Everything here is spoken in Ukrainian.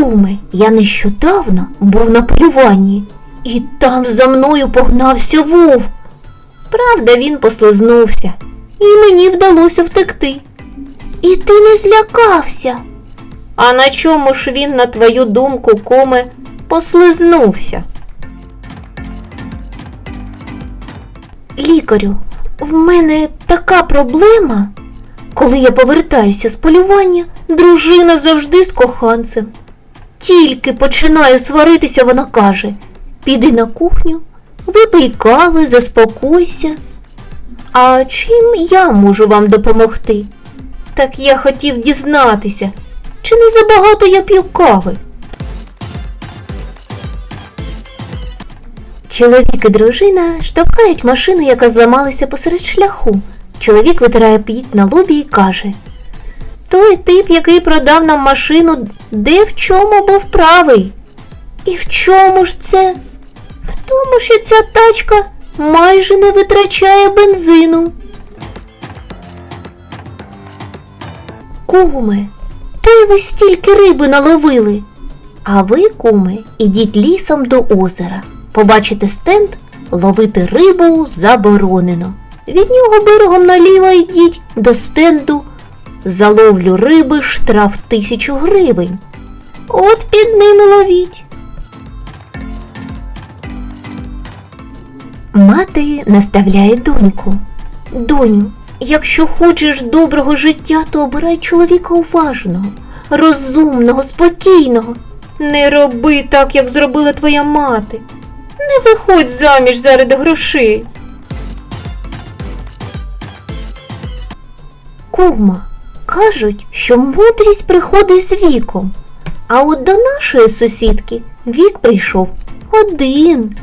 Куме, я нещодавно був на полюванні, і там за мною погнався вовк. Правда, він послизнувся, і мені вдалося втекти. І ти не злякався. А на чому ж він, на твою думку, куме, послизнувся? Лікарю, в мене така проблема. Коли я повертаюся з полювання, дружина завжди з коханцем. Тільки починаю сваритися, вона каже: піди на кухню, випий кави, заспокойся. А чим я можу вам допомогти? Так я хотів дізнатися, чи не забагато я п'ю кави. Чоловік і дружина штовхають машину, яка зламалася посеред шляху. Чоловік витирає піт на лобі і каже: Той тип, який продав нам машину, де в чому був правий? І в чому ж це? В тому, що ця тачка майже не витрачає бензину. Куме, де ви стільки риби наловили? А ви, куме, ідіть лісом до озера. Побачите стенд, ловити рибу заборонено. Від нього берегом наліво йдіть до стенду. За ловлю риби штраф тисячу гривень. От під ними ловіть. Мати наставляє доньку. Доню, якщо хочеш доброго життя, то обирай чоловіка уважного, розумного, спокійного. Не роби так, як зробила твоя мати. Не виходь заміж заради грошей. Кума, кажуть, що мудрість приходить з віком. А от до нашої сусідки вік прийшов один.